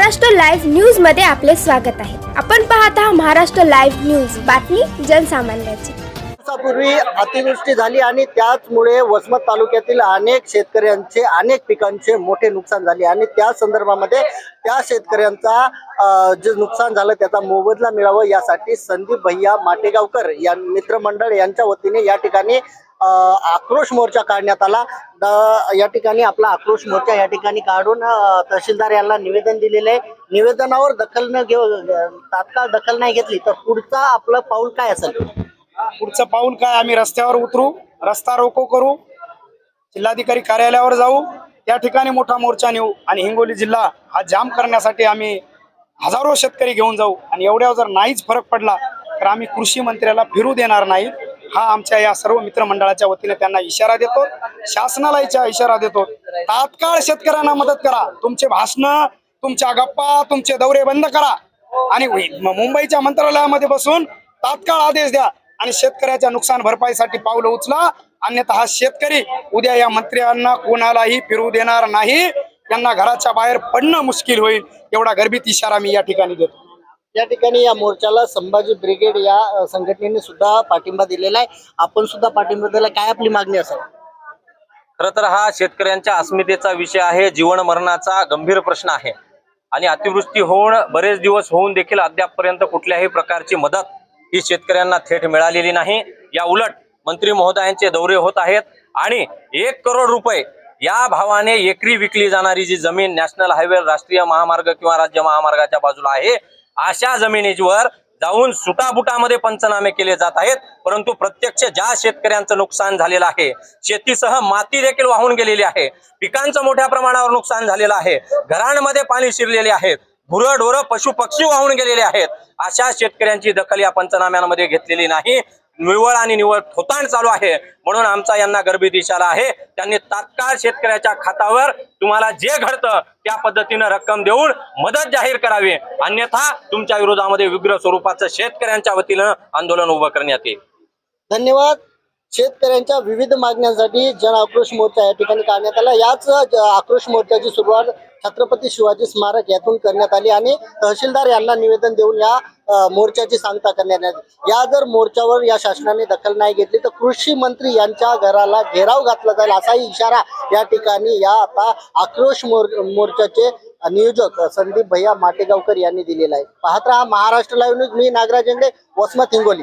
Maharashtra live न्यूजमध्ये आपले स्वागत आहे. आपण पाहत आहात महाराष्ट्र लाईव्ह न्यूज. बातमी जनसामान्याची. दिवसापूर्वी अतिवृष्टी झाली आणि त्याचमुळे वसमत तालुक्यातील अनेक शेतकऱ्यांचे अनेक पिकांचे मोठे नुकसान झाले. आणि त्या संदर्भामध्ये त्या शेतकऱ्यांचा जे नुकसान झालं त्याचा मोबदला मिळावा यासाठी संदीप भैया माटेगावकर या मित्रमंडळ यांच्या वतीने या ठिकाणी आक्रोश मोर्चा काढण्यात आला. द- या ठिकाणी आपला आक्रोश मोर्चा या ठिकाणी काढून तहसीलदार यांना निवेदन दिलेले निवेदनावर दखल न घेऊ तात्काळ दखल नाही घेतली तर पुढचा आपलं पाऊल काय असेल? पुढचं पाऊल काय? आम्ही रस्त्यावर उतरू रस्ता रोको करू जिल्हाधिकारी कार्यालयावर जाऊ त्या ठिकाणी मोठा मोर्चा नेऊ आणि हिंगोली जिल्हा हा जाम करण्यासाठी आम्ही हजारो शेतकरी घेऊन जाऊ. आणि एवढ्या जर नाहीच फरक पडला तर आम्ही कृषी मंत्र्याला फिरू देणार नाही. हा आमच्या या सर्व मित्रमंडळाच्या वतीने त्यांना इशारा देतो. शासनाला इचा- इशारा देतो. तात्काळ शेतकऱ्यांना मदत करा. तुमचे भाषण तुमच्या गप्पा तुमचे दौरे बंद करा. आणि मुंबईच्या मंत्रालयामध्ये बसून तात्काळ आदेश द्या. आणि शेतकऱ्याच्या नुकसान भरपाईसाठी पावलं उचला. अन्यथा हा शेतकरी उद्या या मंत्र्यांना कोणालाही फिरू देणार नाही. त्यांना घराच्या बाहेर पडणं मुश्किल होईल. एवढा गर्भित इशारा मी या ठिकाणी देतो. या ठिकाणी या मोर्चाला संभाजी ब्रिगेड या संघटनेने सुद्धा पाठिंबा दिलेला आहे. आपण सुद्धा पाठिंबा दिला काय आपली मागणी असेल? खर तर हा शेतकऱ्यांच्या अस्मितेचा विषय आहे जीवन मरणाचा गंभीर प्रश्न आहे. आणि अतिवृष्टी होऊन बरेच दिवस होऊन देखील अद्यापपर्यंत कुठल्याही प्रकारची मदत ही शेतकऱ्यांना थेट मिळालेली नाही. या उलट मंत्री महोदयांचे दौरे होत आहेत आणि एक करोड रुपये या भावाने एकरी विकली जाणारी जी जमीन नॅशनल हायवे राष्ट्रीय महामार्ग किंवा राज्य महामार्गाच्या बाजूला आहे अशा जमिनीवर जाऊन सुटाबुटामध्ये पंचनामे केले जात आहेत. परंतु प्रत्यक्ष ज्या शेतकऱ्यांचं नुकसान झालेलं आहे शेतीसह माती देखील वाहून गेलेली आहे. पिकांचं मोठ्या प्रमाणावर नुकसान झालेलं आहे. घरांमध्ये पाणी शिरलेले आहेत. गुरं ढोरं पशु पक्षी वाहून गेलेले आहेत. अशा शेतकऱ्यांची दखल या पंचनाम्यांमध्ये घेतलेली नाही. निव्वळ आणि निव्वळ थोतांड चालू आहे. म्हणून आमचा यांना गर्भित इशारा आहे. त्यांनी तात्काळ शेतकऱ्याच्या खात्यावर तुम्हाला जे घडतं त्या पद्धतीनं रक्कम देऊन मदत जाहीर करावी. अन्यथा तुमच्या विरोधामध्ये उग्र स्वरूपाचं शेतकऱ्यांच्या वतीनं आंदोलन उभं करण्यात येईल. धन्यवाद. शेतकऱ्यांच्या विविध मागण्यांसाठी जन आक्रोश मोर्चा या ठिकाणी काढण्यात आला. याच आक्रोश मोर्चाची सुरुवात छत्रपती शिवाजी स्मारक यातून करण्यात आली आणि तहसीलदार यांना निवेदन देऊन या मोर्चाची सांगता करण्यात आली. या जर मोर्चावर या शासनाने दखल नाही घेतली तर कृषी मंत्री यांच्या घराला घेराव घातला जाईल असाही इशारा या ठिकाणी या आता आक्रोश मोर मोर्चाचे नियोजक संदीप भैया माटेगावकर यांनी दिलेला आहे. पाहत राहा महाराष्ट्र लाईव्ह न्यूज मी Nagraj Ingale Vasmat Hingoli.